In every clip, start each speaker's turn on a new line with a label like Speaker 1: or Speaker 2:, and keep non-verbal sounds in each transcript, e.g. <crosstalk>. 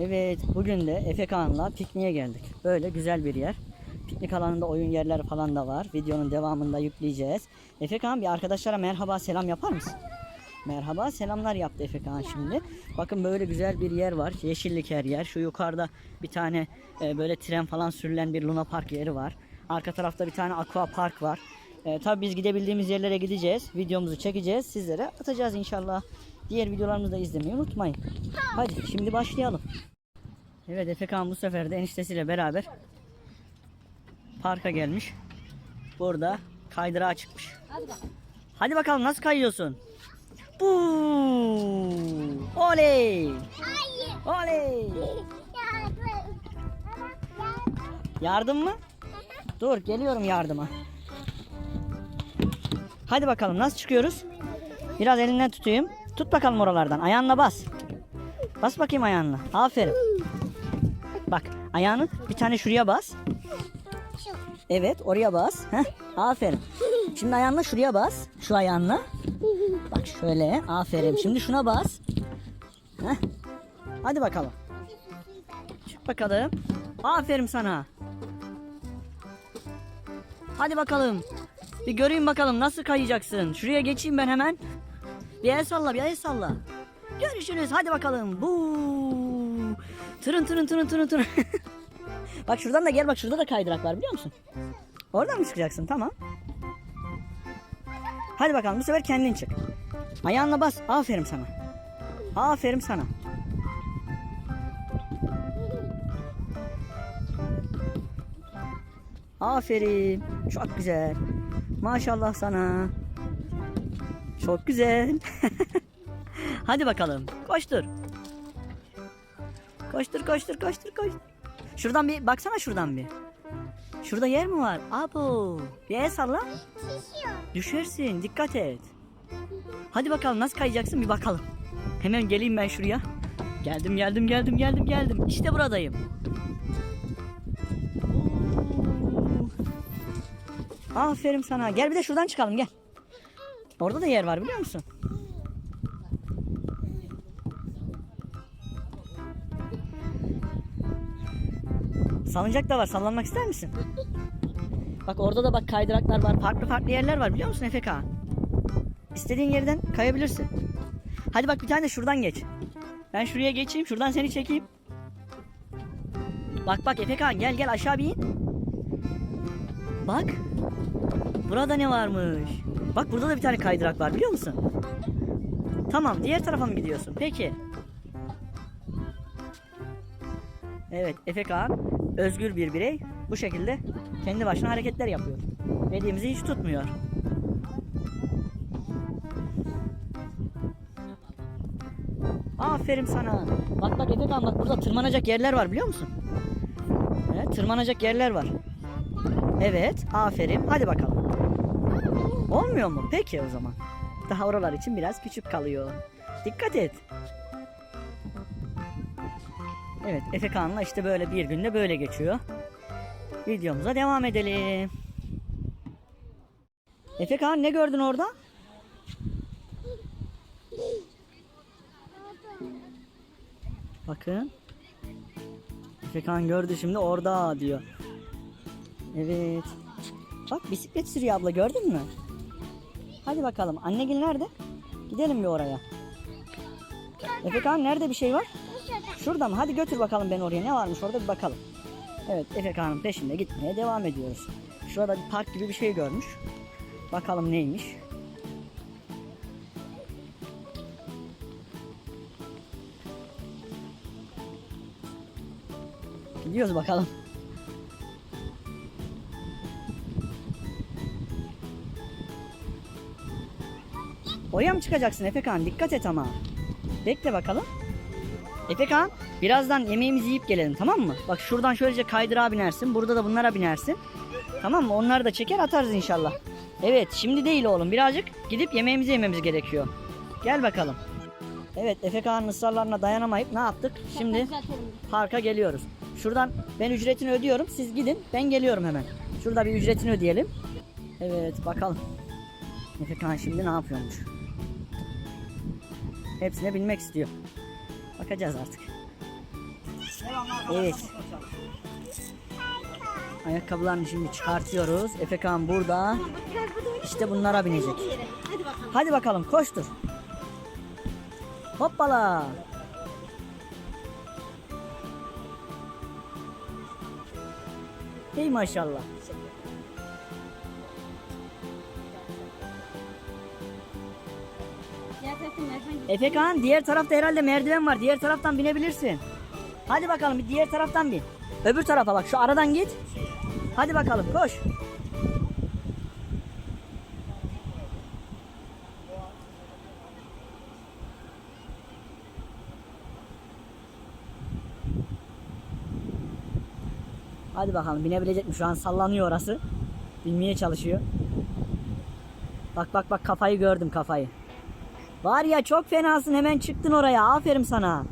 Speaker 1: Evet bugün de Efe Kağan'la pikniğe geldik. Böyle güzel bir yer. Piknik alanında oyun yerleri falan da var. Videonun devamında yükleyeceğiz. Efe Kağan bir arkadaşlara merhaba selam yapar mısın? Merhaba selamlar yaptı Efe Kağan şimdi. Bakın böyle güzel bir yer var. Yeşillik her yer. Şu yukarıda bir tane e, böyle tren falan sürülen bir Luna Park yeri var. Arka tarafta bir tane aqua park var. E, tabii biz gidebildiğimiz yerlere gideceğiz. Videomuzu çekeceğiz. Sizlere atacağız inşallah. Diğer videolarımızı da izlemeyi unutmayın. Hadi şimdi başlayalım. Evet Efe Kağan bu sefer de eniştesiyle beraber parka gelmiş. Burada kaydırağa çıkmış. Hadi bakalım nasıl kayıyorsun? Buu! Oley! Oley! Yardım mı? Dur geliyorum yardıma. Hadi bakalım nasıl çıkıyoruz? Biraz elinden tutayım. Tut bakalım oralardan. Ayağınla bas. Bas bakayım ayağınla. Aferin. Bak ayağını bir tane şuraya bas. Evet oraya bas. Heh, aferin. Şimdi ayağınla şuraya bas. Şu ayağınla. Bak şöyle. Aferin. Şimdi şuna bas. Heh. Hadi bakalım. Çık bakalım. Aferin sana. Hadi bakalım. Bir göreyim bakalım nasıl kayacaksın. Şuraya geçeyim ben hemen. Bir el salla, bir el salla. Görüşürüz. Hadi bakalım. Bu. Tırın tırın tırın tırın tırın. <laughs> bak şuradan da gel bak şurada da kaydırak var biliyor musun? Oradan mı çıkacaksın? Tamam. Hadi bakalım bu sefer kendin çık. Ayağınla bas. Aferin sana. Aferin sana. Aferin. Çok güzel. Maşallah sana. Çok güzel. <laughs> Hadi bakalım. Koştur. Koştur koştur koştur koştur. Şuradan bir baksana şuradan bir. Şurada yer mi var? Abo. Bir el salla. Düşersin. Dikkat et. Hadi bakalım nasıl kayacaksın bir bakalım. Hemen geleyim ben şuraya. Geldim geldim geldim geldim geldim. İşte buradayım. Oo. Aferin sana. Gel bir de şuradan çıkalım gel. Orada da yer var biliyor musun? Salıncak da var. Sallanmak ister misin? Bak orada da bak kaydıraklar var. Farklı farklı yerler var biliyor musun Efe Kağan? İstediğin yerden kayabilirsin. Hadi bak bir tane de şuradan geç. Ben şuraya geçeyim. Şuradan seni çekeyim. Bak bak Efe Kağan gel gel aşağı bir in. Bak. Burada ne varmış? Bak burada da bir tane kaydırak var biliyor musun? Tamam diğer tarafa mı gidiyorsun? Peki. Evet Efe Kağan özgür bir birey. Bu şekilde kendi başına hareketler yapıyor. Dediğimizi hiç tutmuyor. Aferin sana. Bak bak Efe Kağan bak burada tırmanacak yerler var biliyor musun? Evet, tırmanacak yerler var. Evet aferin. Hadi bakalım. Olmuyor mu? Peki o zaman. Daha oralar için biraz küçük kalıyor. Dikkat et. Evet Efe Kağan'la işte böyle bir günde böyle geçiyor. Videomuza devam edelim. Efe Kağan ne gördün orada? Bakın. Efe Kağan gördü şimdi orada diyor. Evet. Bak bisiklet sürüyor abla gördün mü? Hadi bakalım. Annegil nerede? Gidelim bir oraya. Efe Kağan nerede bir şey var? Şurada mı? Hadi götür bakalım ben oraya. Ne varmış orada bir bakalım. Evet Efe Kağan'ın peşinde gitmeye devam ediyoruz. Şurada bir park gibi bir şey görmüş. Bakalım neymiş. Gidiyoruz bakalım. Oraya mı çıkacaksın Efekan? Dikkat et ama. Bekle bakalım. Efekan birazdan yemeğimizi yiyip gelelim tamam mı? Bak şuradan şöylece kaydırağa binersin. Burada da bunlara binersin. Tamam mı? Onları da çeker atarız inşallah. Evet şimdi değil oğlum. Birazcık gidip yemeğimizi yememiz gerekiyor. Gel bakalım. Evet Efekan'ın ısrarlarına dayanamayıp ne yaptık? Şimdi parka geliyoruz. Şuradan ben ücretini ödüyorum. Siz gidin. Ben geliyorum hemen. Şurada bir ücretini ödeyelim. Evet bakalım. Efekan şimdi ne yapıyormuş? Hepsine bilmek istiyor. Bakacağız artık. Evet. Ayakkabılarını şimdi çıkartıyoruz. Efekan burada. İşte bunlara binecek.
Speaker 2: Hadi bakalım
Speaker 1: koştur. Hoppala. Hey maşallah.
Speaker 2: Gidiyor.
Speaker 1: Efekan diğer tarafta herhalde merdiven var. Diğer taraftan binebilirsin. Hadi bakalım bir diğer taraftan bin. Öbür tarafa bak şu aradan git. Hadi bakalım koş. Hadi bakalım binebilecek mi? Şu an sallanıyor orası. Binmeye çalışıyor. Bak bak bak kafayı gördüm kafayı. Var ya çok fenasın hemen çıktın oraya. Aferin sana.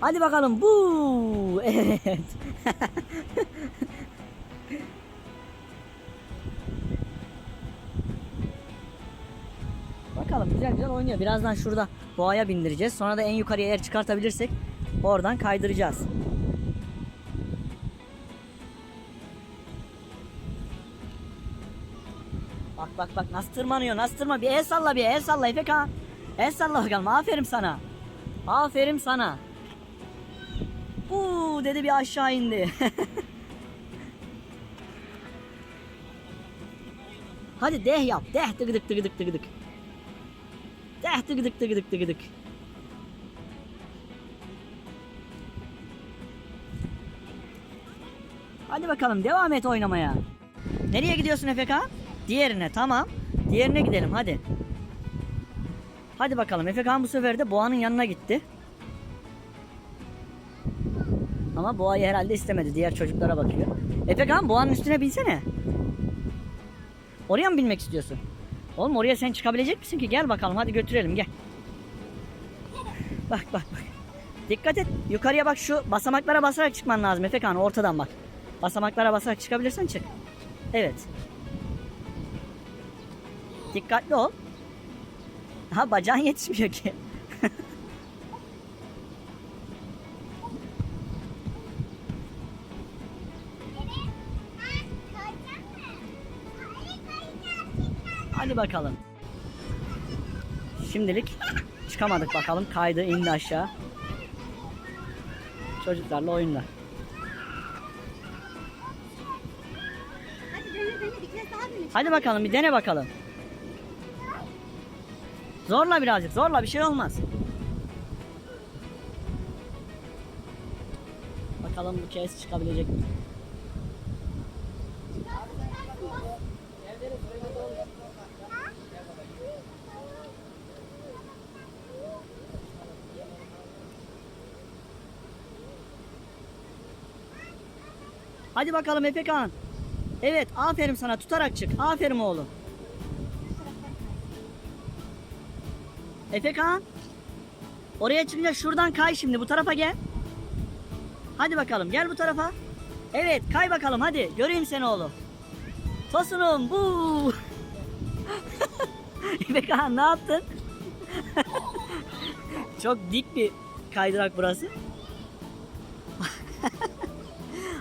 Speaker 1: Hadi bakalım. Bu. <laughs> Evet. bakalım güzel güzel oynuyor. Birazdan şurada boğaya bindireceğiz. Sonra da en yukarıya eğer çıkartabilirsek oradan kaydıracağız. Bak bak nasıl tırmanıyor nasıl tırma bir el salla bir el salla İpek ha. El salla bakalım aferin sana. Aferin sana. Uuu dedi bir aşağı indi. <laughs> Hadi deh yap deh tıgıdık tıgıdık tıgıdık. Deh tıgıdık tıgıdık tıgıdık. Hadi bakalım devam et oynamaya. Nereye gidiyorsun Efeka? Diğerine tamam. Diğerine gidelim hadi. Hadi bakalım Efekan bu sefer de boğanın yanına gitti. Ama boğayı herhalde istemedi. Diğer çocuklara bakıyor. Efekan boğanın üstüne binsene. Oraya mı binmek istiyorsun? Oğlum oraya sen çıkabilecek misin ki? Gel bakalım hadi götürelim gel. Bak bak bak. Dikkat et. Yukarıya bak şu basamaklara basarak çıkman lazım Efekan ortadan bak. Basamaklara basarak çıkabilirsen çık. Evet. Dikkatli ol. Ha bacağın yetişmiyor ki. Hadi bakalım. Şimdilik çıkamadık bakalım. Kaydı indi aşağı. Çocuklarla
Speaker 2: dene.
Speaker 1: Hadi bakalım bir dene bakalım. Zorla birazcık zorla bir şey olmaz. Bakalım bu kez çıkabilecek mi? Hadi bakalım Efekan. Evet aferin sana tutarak çık. Aferin oğlum. Efekan. Oraya çıkınca şuradan kay şimdi bu tarafa gel. Hadi bakalım gel bu tarafa. Evet kay bakalım hadi göreyim seni oğlum. Tosunum bu. <laughs> Efekan ne yaptın? <laughs> Çok dik bir kaydırak burası. <laughs>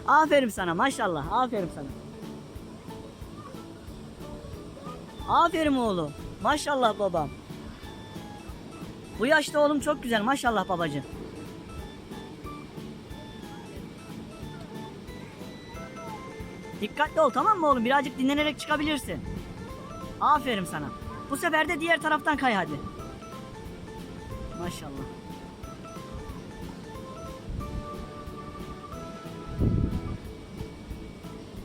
Speaker 1: aferin sana maşallah aferin sana. Aferin oğlum. Maşallah babam. Bu yaşta oğlum çok güzel. Maşallah babacığım. Dikkatli ol tamam mı oğlum? Birazcık dinlenerek çıkabilirsin. Aferin sana. Bu sefer de diğer taraftan kay hadi. Maşallah.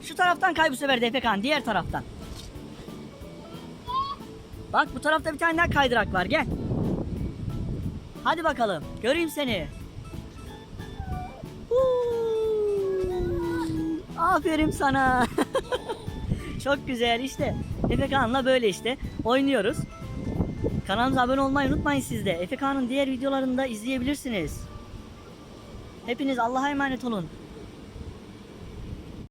Speaker 1: Şu taraftan kay bu sefer de Efekan. Diğer taraftan. Bak bu tarafta bir tane daha kaydırak var gel. Hadi bakalım göreyim seni. Aferin sana. <laughs> Çok güzel işte. Efe Kaan'la böyle işte oynuyoruz. Kanalımıza abone olmayı unutmayın siz de. Efe Kaan'ın diğer videolarını da izleyebilirsiniz. Hepiniz Allah'a emanet olun.